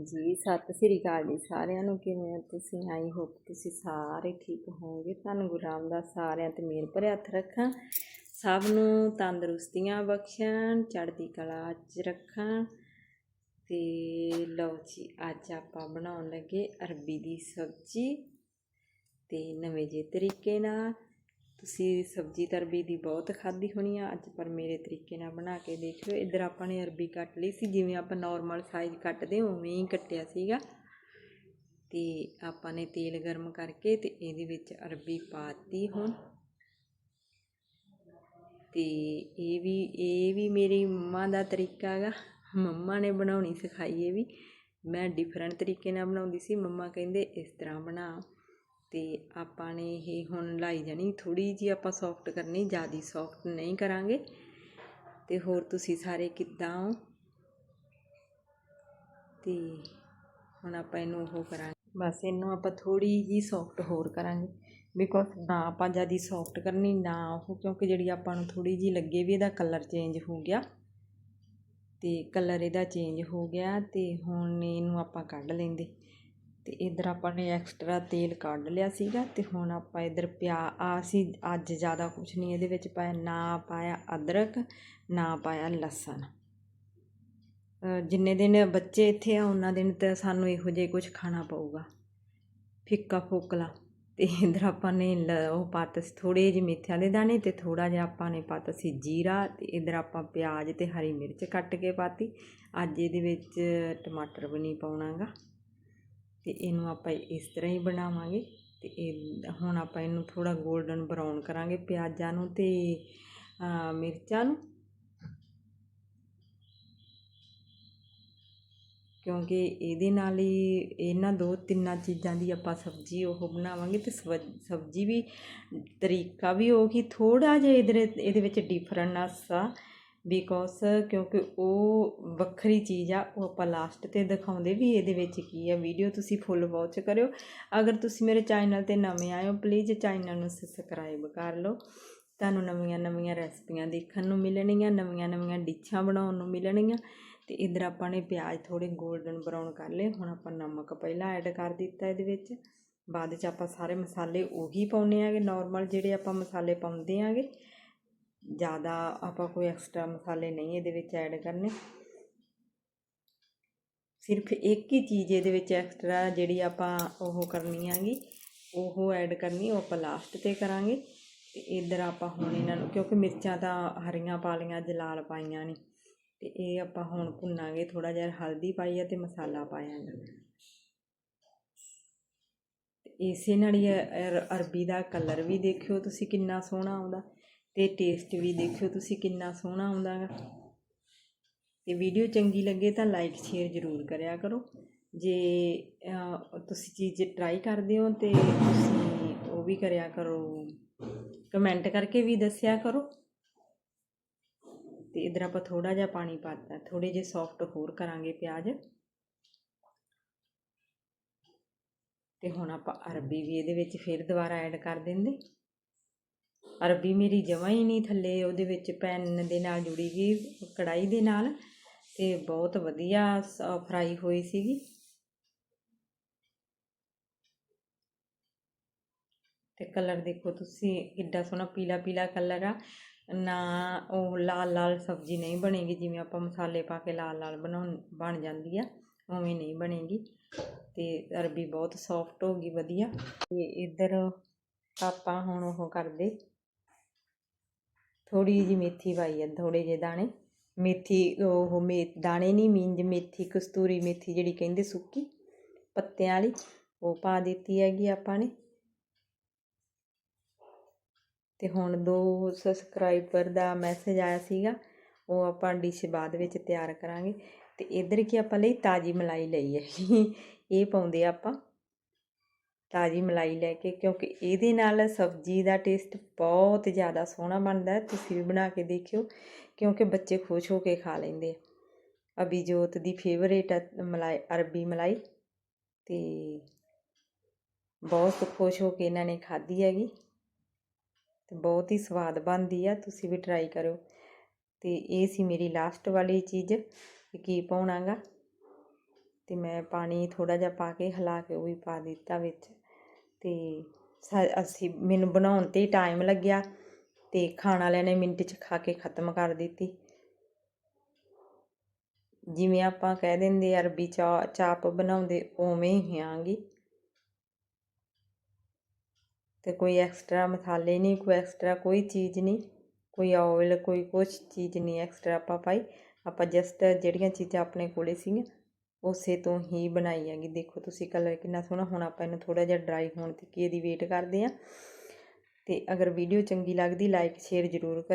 ਹਾਂਜੀ ਸਤਿ ਸ੍ਰੀ ਅਕਾਲ ਜੀ ਸਾਰਿਆਂ ਨੂੰ, ਕਿਵੇਂ ਹੋ ਤੁਸੀਂ? ਆਈ ਹੋਪ ਤੁਸੀਂ ਸਾਰੇ ਠੀਕ ਹੋਵੋਗੇ। ਤੁਹਾਨੂੰ ਗੁਰੂ ਰਾਮਦਾਸ ਸਾਰਿਆਂ ਤੇ ਮਿਹਰ ਭਰੇ ਹੱਥ ਰੱਖਾਂ। ਸਭ ਨੂੰ ਤੰਦਰੁਸਤੀਆਂ ਬਖਸ਼ਣ, ਚੜ੍ਹਦੀ ਕਲਾ 'ਚ ਰੱਖਾਂ। ਤੇ ਲਓ ਜੀ, ਅੱਜ ਆਪਾਂ ਬਣਾਉਣ ਲੱਗੇ ਅਰਬੀ ਦੀ ਸਬਜ਼ੀ। ਤੇ ਨਵੇਂ ਜਿਹੇ ਤਰੀਕੇ ਨਾਲ ਤੁਸੀਂ ਸਬਜ਼ੀ ਤਾਂ ਅਰਬੀ ਦੀ ਬਹੁਤ ਖਾਧੀ ਹੋਣੀ ਆ, ਅੱਜ ਪਰ ਮੇਰੇ ਤਰੀਕੇ ਨਾਲ ਬਣਾ ਕੇ ਦੇਖਿਓ। ਇੱਧਰ ਆਪਾਂ ਨੇ ਅਰਬੀ ਕੱਟ ਲਈ ਸੀ, ਜਿਵੇਂ ਆਪਾਂ ਨਾਰਮਲ ਸਾਈਜ਼ ਕੱਟਦੇ ਉਵੇਂ ਹੀ ਕੱਟਿਆ ਸੀਗਾ। ਤੇ ਆਪਾਂ ਨੇ ਤੇਲ ਗਰਮ ਕਰਕੇ ਤੇ ਇਹਦੇ ਵਿੱਚ ਅਰਬੀ ਪਾਤੀ ਹੁਣ। ਤੇ ਇਹ ਵੀ ਇਹ ਵੀ ਮੇਰੀ ਮੰਮਾ ਦਾ ਤਰੀਕਾ ਹੈਗਾ। ਮੰਮਾ ਨੇ ਬਣਾਉਣੀ ਸਿਖਾਈ ਇਹ ਵੀ। ਮੈਂ ਡਿਫਰੈਂਟ ਤਰੀਕੇ ਨਾਲ ਬਣਾਉਂਦੀ ਸੀ। ਮੰਮਾ ਕਹਿੰਦੇ ਇਸ ਤਰ੍ਹਾਂ ਬਣਾ। ਅਤੇ ਆਪਾਂ ਨੇ ਇਹ ਹੁਣ ਲਾਈ ਜਾਣੀ, ਥੋੜ੍ਹੀ ਜਿਹੀ ਆਪਾਂ ਸੋਫਟ ਕਰਨੀ, ਜ਼ਿਆਦਾ ਸੋਫਟ ਨਹੀਂ ਕਰਾਂਗੇ। ਅਤੇ ਹੋਰ ਤੁਸੀਂ ਸਾਰੇ ਕਿੱਦਾਂ ਹੋ? ਅਤੇ ਹੁਣ ਆਪਾਂ ਇਹਨੂੰ ਉਹ ਕਰਾਂਗੇ। ਬਸ ਇਹਨੂੰ ਆਪਾਂ ਥੋੜ੍ਹੀ ਜਿਹੀ ਸੌਫਟ ਹੋਰ ਕਰਾਂਗੇ। ਬਿਕੋਜ਼ ਨਾ ਆਪਾਂ ਜ਼ਿਆਦਾ ਸੌਫਟ ਕਰਨੀ, ਨਾ ਉਹ, ਕਿਉਂਕਿ ਜਿਹੜੀ ਆਪਾਂ ਨੂੰ ਥੋੜ੍ਹੀ ਜਿਹੀ ਲੱਗੇ ਵੀ ਇਹਦਾ ਕਲਰ ਚੇਂਜ ਹੋ ਗਿਆ। ਅਤੇ ਕਲਰ ਇਹਦਾ ਚੇਂਜ ਹੋ ਗਿਆ ਅਤੇ ਹੁਣ ਇਹਨੂੰ ਆਪਾਂ ਕੱਢ ਲੈਂਦੇ। ਅਤੇ ਇੱਧਰ ਆਪਾਂ ਨੇ ਐਕਸਟਰਾ ਤੇਲ ਕੱਢ ਲਿਆ ਸੀਗਾ ਅਤੇ ਹੁਣ ਆਪਾਂ ਇੱਧਰ ਪਿਆ ਆ ਅਸੀਂ ਅੱਜ ਜ਼ਿਆਦਾ ਕੁਛ ਨਹੀਂ ਇਹਦੇ ਵਿੱਚ ਪਾਇਆ, ਨਾ ਪਾਇਆ ਅਦਰਕ, ਨਾ ਪਾਇਆ ਲਸਣ। ਜਿੰਨੇ ਦਿਨ ਬੱਚੇ ਇੱਥੇ ਆ, ਉਹਨਾਂ ਦਿਨ ਤਾਂ ਸਾਨੂੰ ਇਹੋ ਜਿਹਾ ਕੁਝ ਖਾਣਾ ਪਊਗਾ। ਫਿੱਕਾ ਫੋਕਲਾ। ਤੇ ਇਧਰ ਆਪਾਂ ਨੇ ਉਹ ਪਾਤਾ ਸੀ ਥੋੜੇ ਜਿਹੇ ਮੇਥਿਆਂ ਦੇ ਦਾਣੇ ਤੇ ਥੋੜਾ ਜਿਹਾ ਆਪਾਂ ਨੇ ਪਾਤਾ ਸੀ ਜੀਰਾ ਤੇ ਇਧਰ ਆਪਾਂ ਪਿਆਜ਼ ਤੇ ਹਰੀ ਮਿਰਚ ਕੱਟ ਕੇ ਪਾਤੀ। ਅੱਜ ਇਹਦੇ ਵਿੱਚ ਟਮਾਟਰ ਵੀ ਨਹੀਂ ਪਾਉਣਾਗਾ। ਤੇ ਇਹਨੂੰ ਆਪਾਂ ਇਸ ਤਰ੍ਹਾਂ ਹੀ ਬਣਾਵਾਂਗੇ ਤੇ ਇਹ ਹੁਣ ਆਪਾਂ ਇਹਨੂੰ ਥੋੜਾ 골ਡਨ ਬਰਾਊਨ ਕਰਾਂਗੇ ਪਿਆਜ਼ਾਂ ਨੂੰ ਤੇ ਮਿਰਚਾਂ ਨੂੰ। ਕਿਉਂਕਿ ਇਹਦੇ ਨਾਲ ਹੀ ਇਹਨਾਂ ਦੋ ਤਿੰਨਾਂ ਚੀਜ਼ਾਂ ਦੀ ਆਪਾਂ ਸਬਜ਼ੀ ਉਹ ਬਣਾਵਾਂਗੇ ਤੇ ਸਬਜ਼ੀ ਵੀ, ਤਰੀਕਾ ਵੀ ਉਹੀ ਥੋੜਾ ਜਿਹਾ ਇਹਦੇ ਇਹਦੇ ਵਿੱਚ ਡਿਫਰੈਂਟਨੈਸ ਆ। ਬਿਕੋਸ ਕਿਉਂਕਿ ਉਹ ਵੱਖਰੀ ਚੀਜ਼ ਆ, ਉਹ ਆਪਾਂ ਲਾਸਟ ਤੇ ਦਿਖਾਉਂਦੇ ਵੀ ਇਹਦੇ ਵਿੱਚ ਕੀ ਆ। ਵੀਡੀਓ ਤੁਸੀਂ ਫੁੱਲ ਵਾਚ ਕਰਿਓ। ਅਗਰ ਤੁਸੀਂ ਮੇਰੇ ਚੈਨਲ ਤੇ ਨਵੇਂ ਆਏ ਹੋ ਪਲੀਜ਼ ਚੈਨਲ ਨੂੰ ਸਬਸਕ੍ਰਾਈਬ ਕਰ ਲਓ। ਤੁਹਾਨੂੰ ਨਵੀਆਂ ਨਵੀਆਂ ਰੈਸਪੀਆਂ ਦੇਖਣ ਨੂੰ ਮਿਲਣਗੀਆਂ, ਨਵੀਆਂ ਨਵੀਆਂ ਡਿਸ਼ਾਂ ਬਣਾਉਣ ਨੂੰ ਮਿਲਣਗੀਆਂ। ਤੇ ਇਧਰ ਆਪਾਂ ਨੇ ਪਿਆਜ਼ ਥੋੜੇ 골ਡਨ ਬਰਾਊਨ ਕਰ ਲਏ। ਹੁਣ ਆਪਾਂ ਨਮਕ ਪਹਿਲਾਂ ਐਡ ਕਰ ਦਿੱਤਾ ਇਹਦੇ ਵਿੱਚ। ਬਾਅਦ ਚ ਆਪਾਂ ਸਾਰੇ ਮਸਾਲੇ ਉਹੀ ਪਾਉਣੇ ਆਗੇ। ਨਾਰਮਲ ਜਿਹੜੇ ਆਪਾਂ ਮਸਾਲੇ ਪਾਉਂਦੇ ਆਗੇ। ਜ਼ਿਆਦਾ ਆਪਾਂ ਕੋਈ ਐਕਸਟਰਾ ਮਸਾਲੇ ਨਹੀਂ ਇਹਦੇ ਵਿੱਚ ਐਡ ਕਰਨੇ। ਸਿਰਫ ਇੱਕ ਹੀ ਚੀਜ਼ ਇਹਦੇ ਵਿੱਚ ਐਕਸਟਰਾ ਜਿਹੜੀ ਆਪਾਂ ਉਹ ਕਰਨੀ ਆਗੀ ਉਹ ਐਡ ਕਰਨੀ, ਉਹ ਆਪਾਂ ਲਾਸਟ ਤੇ ਕਰਾਂਗੇ। ਤੇ ਇਧਰ ਆਪਾਂ ਹੁਣ ਇਹਨਾਂ ਨੂੰ, ਕਿਉਂਕਿ ਮਿਰਚਾਂ ਤਾਂ ਹਰੀਆਂ ਪਾ ਲੀਆਂ ਜਲਾਲ ਪਾਈਆਂ ਨੇ। ਤੇ ਇਹ ਆਪਾਂ ਹੁਣ ਭੁੰਨਾਂਗੇ ਥੋੜਾ ਜਿਹਾ ਹਲਦੀ ਪਾਈ ਆ ਤੇ ਮਸਾਲਾ ਪਾਇਆ ਤੇ ਇਸੇ ਨਾਲ ਹੀ ਅਰਬੀ ਦਾ ਕਲਰ ਵੀ ਦੇਖਿਓ ਤੁਸੀਂ ਕਿੰਨਾ ਸੋਹਣਾ ਆਉਂਦਾ। ਤੇ ਟੇਸਟ ਵੀ ਦੇਖਿਓ ਤੁਸੀਂ ਕਿੰਨਾ ਸੋਹਣਾ ਆਉਂਦਾ ਗਾ। ਤੇ ਵੀਡੀਓ ਚੰਗੀ ਲੱਗੇ ਤਾਂ ਲਾਈਕ ਸ਼ੇਅਰ ਜ਼ਰੂਰ ਕਰਿਆ ਕਰੋ। ਜੇ ਤੁਸੀਂ ਚੀਜ਼ ਟਰਾਈ ਕਰਦੇ ਹੋ ਤੇ ਤੁਸੀਂ ਉਹ ਵੀ ਕਰਿਆ ਕਰੋ। ਕਮੈਂਟ ਕਰਕੇ ਵੀ ਦੱਸਿਆ ਕਰੋ। ਤੇ ਇਧਰ ਆਪਾਂ ਥੋੜਾ ਜਿਹਾ ਪਾਣੀ ਪਾਤਾ ਥੋੜੇ ਜਿਹਾ ਸੌਫਟ ਹੋਰ ਕਰਾਂਗੇ ਪਿਆਜ਼। ਤੇ ਹੁਣ ਆਪਾਂ ਅਰਬੀ ਵੀ ਇਹਦੇ ਵਿੱਚ ਫਿਰ ਦੁਬਾਰਾ ਐਡ ਕਰ ਦਿੰਦੇ। ਅਰਬੀ ਮੇਰੀ ਜਮਾ ਹੀ ਨਹੀਂ ਥੱਲੇ, ਉਹਦੇ ਵਿੱਚ ਪੈਨ ਦੇ ਨਾਲ ਜੁੜੀ ਗਈ, ਕੜਾਈ ਦੇ ਨਾਲ ਤੇ ਬਹੁਤ ਵਧੀਆ ਫਰਾਈ ਹੋਈ ਸੀਗੀ। ਤੇ ਕਲਰ ਦੇਖੋ ਤੁਸੀਂ, ਕਿੱਡਾ ਸੋਹਣਾ ਪੀਲਾ ਪੀਲਾ ਕਲਰ ਆ। ਨਾ ਉਹ ਲਾਲ ਲਾਲ ਸਬਜ਼ੀ ਨਹੀਂ ਬਣੇਗੀ, ਜਿਵੇਂ ਆਪਾਂ ਮਸਾਲੇ ਪਾ ਕੇ ਲਾਲ ਲਾਲ ਬਣਾਉਣ, ਬਣ ਜਾਂਦੀ ਆ, ਉਵੇਂ ਨਹੀਂ ਬਣੇਗੀ। ਤੇ ਅਰਬੀ ਬਹੁਤ ਸੌਫਟ ਹੋ ਗਈ, ਵਧੀਆ। ਤੇ ਇੱਧਰ ਆਪਾਂ ਹੁਣ ਉਹ ਕਰਦੇ ਥੋੜੀ ਜਿਹੀ ਮੇਥੀ ਪਾਈ ਹੈ ਥੋੜ੍ਹੇ ਜਿਹੇ ਦਾਣੇ। ਮੇਥੀ, ਉਹ ਮੇ, ਦਾਣੇ ਨਹੀਂ ਮੀਨਜ਼ ਮੇਥੀ, ਕਸਤੂਰੀ ਮੇਥੀ ਜਿਹੜੀ ਕਹਿੰਦੇ ਸੁੱਕੀ, ਪੱਤਿਆਂ ਵਾਲੀ, ਉਹ ਪਾ ਦਿੱਤੀ ਹੈਗੀ ਆਪਾਂ ਨੇ। ਤੇ ਹੁਣ ਦੋ ਸਬਸਕ੍ਰਾਈਬਰ ਦਾ ਮੈਸੇਜ ਆਇਆ ਸੀਗਾ, ਉਹ ਆਪਾਂ ਡਿਸ਼ ਬਾਅਦ ਵਿੱਚ ਤਿਆਰ ਕਰਾਂਗੇ। ਤੇ ਇਧਰ ਕੀ ਆਪਾਂ ਲਈ? ਤਾਜੀ ਮਲਾਈ ਲਈ ਹੈ ਇਹ ਪਾਉਂਦੇ ਆਪਾਂ। ਤਾਜੀ ਮਲਾਈ ਲੈ ਕੇ, ਕਿਉਂਕਿ ਇਹਦੇ ਨਾਲ ਸਬਜ਼ੀ ਦਾ ਟੇਸਟ ਬਹੁਤ ਜ਼ਿਆਦਾ ਸੋਹਣਾ ਬਣਦਾ ਹੈ। ਤੁਸੀਂ ਵੀ ਬਣਾ ਕੇ ਦੇਖਿਓ, ਕਿਉਂਕਿ ਬੱਚੇ ਖੁਸ਼ ਹੋ ਕੇ ਖਾ ਲੈਂਦੇ ਆ। ਅਭਿਜੋਤ ਦੀ ਫੇਵਰੇਟ ਮਲਾਈ, ਅਰਬੀ ਮਲਾਈ। ਤੇ ਬਹੁਤ ਖੁਸ਼ ਹੋ ਕੇ ਇਹਨਾਂ ਨੇ ਖਾਧੀ ਹੈਗੀ। ਤੇ ਬਹੁਤ ਹੀ ਸਵਾਦ ਬਣਦੀ ਆ, ਤੁਸੀਂ ਵੀ ਟਰਾਈ ਕਰਿਓ। ਤੇ ਇਹ ਸੀ ਮੇਰੀ ਲਾਸਟ ਵਾਲੀ ਚੀਜ਼, ਕੀ ਪਾਉਣਾਗਾ। ਤੇ ਮੈਂ ਪਾਣੀ ਥੋੜਾ ਜਿਹਾ ਪਾ ਕੇ ਹਿਲਾ ਕੇ ਉਹ ਵੀ ਪਾ ਦਿੱਤਾ ਵਿੱਚ। ਅਤੇ ਸਾ, ਅਸੀਂ ਮੈਨੂੰ ਬਣਾਉਣ ਤੇ ਹੀ ਟਾਈਮ ਲੱਗਿਆ ਅਤੇ ਖਾਣ ਵਾਲਿਆਂ ਨੇ ਮਿੰਟ 'ਚ ਖਾ ਕੇ ਖਤਮ ਕਰ ਦਿੱਤੀ। ਜਿਵੇਂ ਆਪਾਂ ਕਹਿ ਦਿੰਦੇ ਅਰਬੀ ਚਾ, ਚਾਪ ਬਣਾਉਂਦੇ ਉਵੇਂ ਹੀ ਆਂਗੀ। ਅਤੇ ਕੋਈ ਐਕਸਟਰਾ ਮਸਾਲੇ ਨਹੀਂ, ਕੋਈ ਐਕਸਟਰਾ ਕੋਈ ਚੀਜ਼ ਨਹੀਂ, ਕੋਈ ਆਇਲ ਕੋਈ ਕੁਛ ਚੀਜ਼ ਨਹੀਂ ਐਕਸਟਰਾ ਆਪਾਂ ਪਾਈ। ਆਪਾਂ ਜਸਟ ਜਿਹੜੀਆਂ ਚੀਜ਼ਾਂ ਆਪਣੇ ਕੋਲੇ ਸੀਗੀਆਂ। ਉਸੇ ਤੋਂ ਹੀ ਬਣਾਈ ਹੈਗੀ। ਦੇਖੋ ਤੁਸੀਂ ਕਲਰ ਕਿੰਨਾ ਸੋਹਣਾ, ਹੁਣ ਆਪਾਂ ਇਹਨੂੰ ਥੋੜਾ ਜਿਹਾ ਡਰਾਈ ਹੋਣ ਤੱਕ ਇਹਦੀ ਵੇਟ ਕਰਦੇ ਆ ਤੇ ਅਗਰ ਵੀਡੀਓ ਚੰਗੀ ਲੱਗਦੀ ਲਾਈਕ ਸ਼ੇਅਰ ਜ਼ਰੂਰ ਕਰ